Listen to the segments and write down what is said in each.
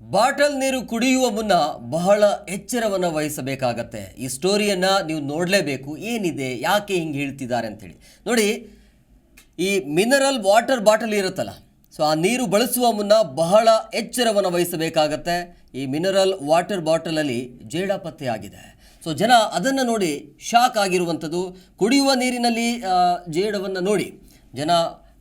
Bottle ನೀರು ಕುಡಿಯುವ ಮುನ್ನ ಬಹಳ ಎಚ್ಚರವನ್ನು ವಹಿಸಬೇಕಾಗತ್ತೆ. ಈ ಸ್ಟೋರಿಯನ್ನು ನೀವು ನೋಡಲೇಬೇಕು. ಏನಿದೆ? ಯಾಕೆ ಹಿಂಗೆ ಹೇಳ್ತಿದ್ದಾರೆ ಅಂತೇಳಿ ನೋಡಿ, ಈ ಮಿನರಲ್ ವಾಟರ್ ಬಾಟಲ್ ಇರುತ್ತಲ್ಲ, ಸೊ ಆ ನೀರು ಬಳಸುವ ಮುನ್ನ ಬಹಳ ಎಚ್ಚರವನ್ನು ವಹಿಸಬೇಕಾಗತ್ತೆ. ಈ ಮಿನರಲ್ ವಾಟರ್ ಬಾಟಲಲ್ಲಿ ಜೇಡ ಪತ್ತೆಯಾಗಿದೆ ಸೊ ಜನ ಅದನ್ನು ನೋಡಿ ಶಾಕ್ ಆಗಿರುವಂಥದ್ದು. ಕುಡಿಯುವ ನೀರಿನಲ್ಲಿ ಜೇಡವನ್ನು ನೋಡಿ ಜನ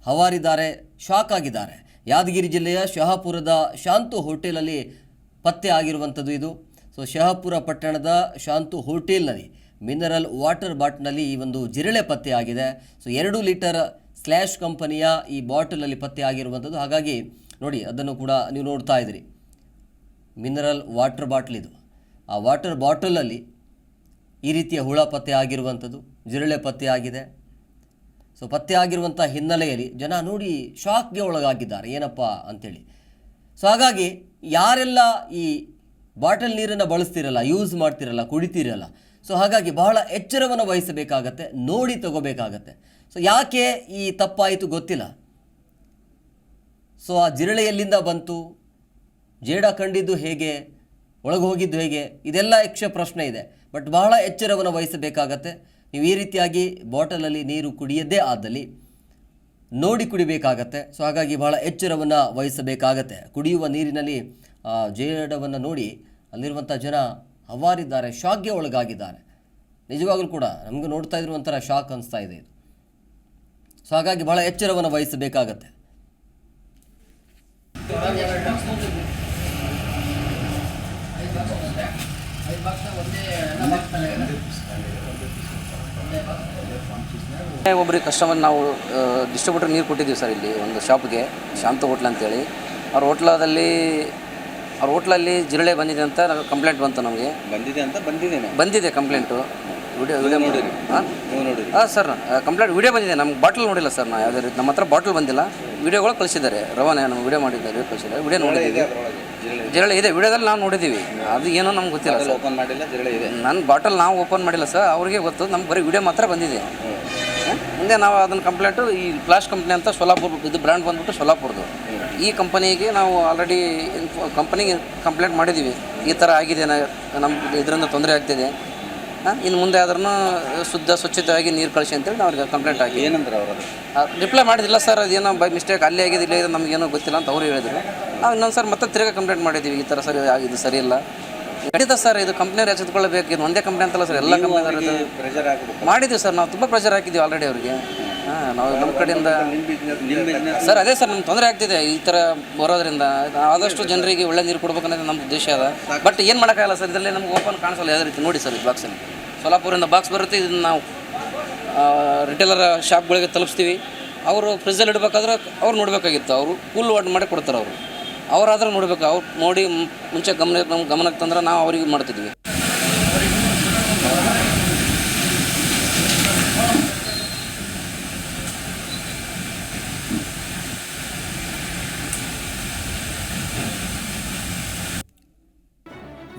ಹವಾರಿದ್ದಾರೆ, ಶಾಕ್ ಆಗಿದ್ದಾರೆ. ಯಾದಗಿರಿ ಜಿಲ್ಲೆಯ ಶಹಾಪುರದ ಶಾಂತು ಹೋಟೆಲಲ್ಲಿ ಪತ್ತೆ ಆಗಿರುವಂಥದ್ದು ಇದು. ಸೊ, ಶಹಾಪುರ ಪಟ್ಟಣದ ಶಾಂತು ಹೋಟೆಲ್ನಲ್ಲಿ ಮಿನರಲ್ ವಾಟರ್ ಬಾಟ್ನಲ್ಲಿ ಈ ಒಂದು ಜಿರಳೆ ಪತ್ತೆ ಆಗಿದೆ. ಸೊ, ಎರಡು ಲೀಟರ್ ಸ್ಲ್ಯಾಶ್ ಕಂಪನಿಯ ಈ ಬಾಟಲಲ್ಲಿ ಪತ್ತೆ ಆಗಿರುವಂಥದ್ದು. ಹಾಗಾಗಿ ನೋಡಿ, ಅದನ್ನು ಕೂಡ ನೀವು ನೋಡ್ತಾ ಇದ್ದೀರಿ. ಮಿನರಲ್ ವಾಟರ್ ಬಾಟ್ಲ್ ಇದು. ಆ ವಾಟರ್ ಬಾಟಲಲ್ಲಿ ಈ ರೀತಿಯ ಹುಳ ಪತ್ತೆ ಆಗಿರುವಂಥದ್ದು. ಜಿರಳೆ ಪತ್ತೆ ಆಗಿದೆ. ಸೊ ಪತ್ತೆ ಆಗಿರುವಂಥ ಹಿನ್ನೆಲೆಯಲ್ಲಿ ಜನ ನೋಡಿ ಶಾಕ್ಗೆ ಒಳಗಾಗಿದ್ದಾರೆ. ಏನಪ್ಪ ಅಂಥೇಳಿ ಸೊ ಹಾಗಾಗಿ ಯಾರೆಲ್ಲ ಈ ಬಾಟಲ್ ನೀರನ್ನು ಬಳಸ್ತಿರಲ್ಲ, ಯೂಸ್ ಮಾಡ್ತಿರಲ್ಲ, ಕುಡಿತೀರಲ್ಲ, ಸೊ ಹಾಗಾಗಿ ಬಹಳ ಎಚ್ಚರವನ್ನು ವಹಿಸಬೇಕಾಗತ್ತೆ, ನೋಡಿ ತಗೋಬೇಕಾಗತ್ತೆ. ಸೊ ಯಾಕೆ ಈ ತಪ್ಪಾಯಿತು ಗೊತ್ತಿಲ್ಲ. ಸೊ ಆ ಜಿರಳೆ ಎಲ್ಲಿಂದ ಬಂತು, ಜೇಡ ಕಂಡಿದ್ದು ಹೇಗೆ ಒಳಗೆ ಹೋಗಿದ್ದು ಹೇಗೆ, ಇದೆಲ್ಲ ಯಕ್ಷ ಪ್ರಶ್ನೆ ಇದೆ. ಬಟ್ ಬಹಳ ಎಚ್ಚರವನ್ನು ವಹಿಸಬೇಕಾಗತ್ತೆ. ನೀವು ಈ ರೀತಿಯಾಗಿ ಬಾಟಲಲ್ಲಿ ನೀರು ಕುಡಿಯದೇ ಆದಲ್ಲಿ ನೋಡಿ ಕುಡಿಬೇಕಾಗತ್ತೆ ಸೊ ಹಾಗಾಗಿ ಬಹಳ ಎಚ್ಚರವನ್ನು ವಹಿಸಬೇಕಾಗತ್ತೆ ಕುಡಿಯುವ ನೀರಿನಲ್ಲಿ ಜೇಡವನ್ನು ನೋಡಿ ಅಲ್ಲಿರುವಂಥ ಜನ ಹವಾರಿದ್ದಾರೆ ಶಾಕ್ಗೆ ಒಳಗಾಗಿದ್ದಾರೆ ನಿಜವಾಗಲೂ ಕೂಡ ನಮಗೆ ನೋಡ್ತಾ ಇದ್ರು ಒಂಥರ ಶಾಕ್ ಅನಿಸ್ತಾ ಇದೆ ಇದು ಸೊ ಹಾಗಾಗಿ ಬಹಳ ಎಚ್ಚರವನ್ನು ವಹಿಸಬೇಕಾಗತ್ತೆ ಒಬ್ಬರಿಗೆ ಕಸ್ಟಮರ್ ನಾವು ಡಿಸ್ಟ್ರಿಬ್ಯೂಟರ್ ನೀರು ಕೊಟ್ಟಿದ್ದೀವಿ ಸರ್ ಇಲ್ಲಿ ಒಂದು ಶಾಪ್ಗೆ ಶಾಂತ ಹೋಟ್ಲ್ ಅಂತೇಳಿ. ಅವ್ರ ಹೋಟ್ಲದಲ್ಲಿ ಅವ್ರ ಹೋಟ್ಲಲ್ಲಿ ಜಿರಳೆ ಬಂದಿದೆ ಅಂತ ಕಂಪ್ಲೇಂಟ್ ಬಂತು ನಮಗೆ. ಬಂದಿದೆ ಅಂತ ಬಂದಿದೆ ಬಂದಿದೆ ಕಂಪ್ಲೇಂಟು ವಿಡಿಯೋ ವಿಡಿಯೋ ನೋಡಿರಿ. ಹಾಂ ಸರ್ ಕಂಪ್ಲೇಂಟ್ ವಿಡಿಯೋ ಬಂದಿದೆ. ನಮ್ಗೆ ಬಾಟಲ್ ನೋಡಿಲ್ಲ ಸರ್ ನಾವು ಯಾವುದೇ ರೀತಿ ನಮ್ಮ ಹತ್ರ ಬಾಟಲ್ ಬಂದಿಲ್ಲ. ವಿಡಿಯೋಗಳು ಕಳಿಸಿದ್ದಾರೆ. ರವಾನೆ ನಮ್ಗೆ ವಿಡಿಯೋ ಮಾಡಿದ್ದಾರೆ ಕಳಿಸಿದ್ದಾರೆ. ವಿಡಿಯೋ ನೋಡಿದ್ದೀವಿ. ಜಿರಳೆ ಇದೆ ವಿಡಿಯೋದಲ್ಲಿ ನಾವು ನೋಡಿದ್ದೀವಿ. ಅದು ಏನೋ ನಮ್ಗೆ ಗೊತ್ತಿಲ್ಲ ಸರ್. ಓಪನ್ ಮಾಡಿಲ್ಲ ಜಿರಳೆ ಇದೆ. ನನ್ನ ಬಾಟಲ್ ನಾವು ಓಪನ್ ಮಾಡಿಲ್ಲ ಸರ್ ಅವ್ರಿಗೆ ಗೊತ್ತು ನಮ್ಗೆ ಬರೀ ವಿಡಿಯೋ ಮಾತ್ರ ಬಂದಿದೆ. ಹ? ಮುಂದೆ ನಾವು ಅದನ್ನ ಕಂಪ್ಲೇಂಟು ಈ ಫ್ಲಾಶ್ ಕಂಪ್ನಿ ಅಂತ ಸೋಲಾಪುರ್ ಇದು ಬ್ರ್ಯಾಂಡ್ ಬಂದ್ಬಿಟ್ಟು ಸೋಲಾಪುರದು. ಈ ಕಂಪನಿಗೆ ನಾವು ಆಲ್ರೆಡಿ ಕಂಪನಿಗೆ ಕಂಪ್ಲೇಂಟ್ ಮಾಡಿದ್ದೀವಿ. ಈ ಥರ ಆಗಿದೆ ನಮ್ಮ ಇದರಿಂದ ತೊಂದರೆ ಆಗ್ತಿದೆ. ಇನ್ನು ಮುಂದೆ ಆದ್ರೂ ಶುದ್ಧ ಸ್ವಚ್ಛತೆಯಾಗಿ ನೀರು ಕಳಿಸಿ ಅಂತೇಳಿ ನಾವು ಅವ್ರಿಗೆ ಕಂಪ್ಲೇಂಟ್ ಆಗಿ ಏನಂದ್ರೆ ಅವರು ರಿಪ್ಲೈ ಮಾಡಿದಿಲ್ಲ ಸರ್ ಅದೇನೋ ಬೈ ಮಿಸ್ಟೇಕ್ ಅಲ್ಲೇ ಆಗಿದೆ ಇಲ್ಲೇ ಇದೆ ನಮಗೇನೋ ಗೊತ್ತಿಲ್ಲ ಅಂತ ಅವರು ಹೇಳಿದ್ರು. ನಾವು ಇನ್ನೊಂದು ಸರ್ ಮತ್ತೆ ತಿರ್ಗಾ ಕಂಪ್ಲೇಂಟ್ ಮಾಡಿದ್ದೀವಿ ಈ ಥರ ಸರಿ ಆಗಿದ್ದು ಸರಿ ಇಲ್ಲ. ಸರ್ ಇದು ಕಂಪ್ನಿಯವ್ರು ಎಚ್ಚೆತ್ಕೊಳ್ಬೇಕು ಇದು ಒಂದೇ ಕಂಪ್ನಿ ಅಂತಲ್ಲ ಸರ್ ಎಲ್ಲ ಕಂಪ್ನಿ ಮಾಡಿದ್ದೀವಿ ಸರ್ ನಾವು ತುಂಬ ಪ್ರೆಷರ್ ಹಾಕಿದ್ದೀವಿ ಆಲ್ರೆಡಿ ಅವ್ರಿಗೆ. ಹಾಂ, ನಾವು ನಮ್ಮ ಕಡೆಯಿಂದ ಸರ್, ಅದೇ ಸರ್, ನಮ್ಗೆ ತೊಂದರೆ ಆಗ್ತಿದೆ ಈ ಥರ ಬರೋದ್ರಿಂದ. ಆದಷ್ಟು ಜನರಿಗೆ ಒಳ್ಳೆ ನೀರು ಕೊಡ್ಬೇಕು ಅನ್ನೋದು ನಮ್ಮ ಉದ್ದೇಶ ಅದ. ಬಟ್ ಏನು ಮಾಡೋಕ್ಕಾಗಲ್ಲ ಸರ್, ಇದರಲ್ಲಿ ನಮ್ಗೆ ಓಪನ್ ಕಾಣಿಸಲ್ಲ ಯಾವುದೇ ರೀತಿ. ನೋಡಿ ಸರ್, ಈ ಬಾಕ್ಸಲ್ಲಿ ಸೋಲಾಪುರಿಂದ ಬಾಕ್ಸ್ ಬರುತ್ತೆ, ಇದನ್ನು ನಾವು ರಿಟೇಲರ್ ಶಾಪ್ಗಳಿಗೆ ತಲುಪಿಸ್ತೀವಿ. ಅವರು ಫ್ರಿಜ್ಜಲ್ಲಿ ಇಡಬೇಕಾದ್ರೆ ಅವ್ರು ನೋಡಬೇಕಾಗಿತ್ತು. ಅವರು ಕೂಲ್ ವಾಟ್ ಮಾಡಿ ಕೊಡ್ತಾರೆ ಅವರು. ಅವರಾದ್ರೆ ನೋಡಬೇಕು, ಅವ್ರು ನೋಡಿ ಮುಂಚೆ ಗಮನ ನಮ್ಮ ಗಮನಕ್ಕೆ ತಂದ್ರೆ ನಾವು ಅವ್ರಿಗೆ ಮಾಡ್ತಿದ್ವಿ.